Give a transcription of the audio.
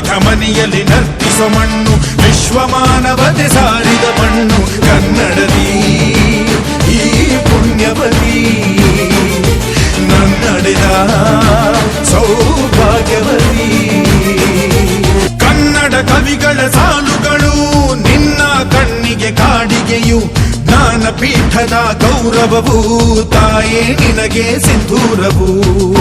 ಧಮನಿ ಮನೆಯಲ್ಲಿ ನರ್ತಿಸೋ ಮಣ್ಣು, ವಿಶ್ವಮಾನವತೆ ಸಾರಿದ ಮಣ್ಣು, ಕನ್ನಡದಿ, ಈ ಪುಣ್ಯವತಿ. ನನ್ನಡೆದ ಸೌಭಾಗ್ಯವತಿ. ಕನ್ನಡ ಕವಿಗಳ ಸಾಲುಗಳು ನಿನ್ನ ಕಣ್ಣಿಗೆ ಕಾಡಿಗೆಯು, ಜ್ಞಾನಪೀಠದ ಗೌರವವು, ತಾಯೇ ನಿನಗೆ ಸಿಂಧೂರವು.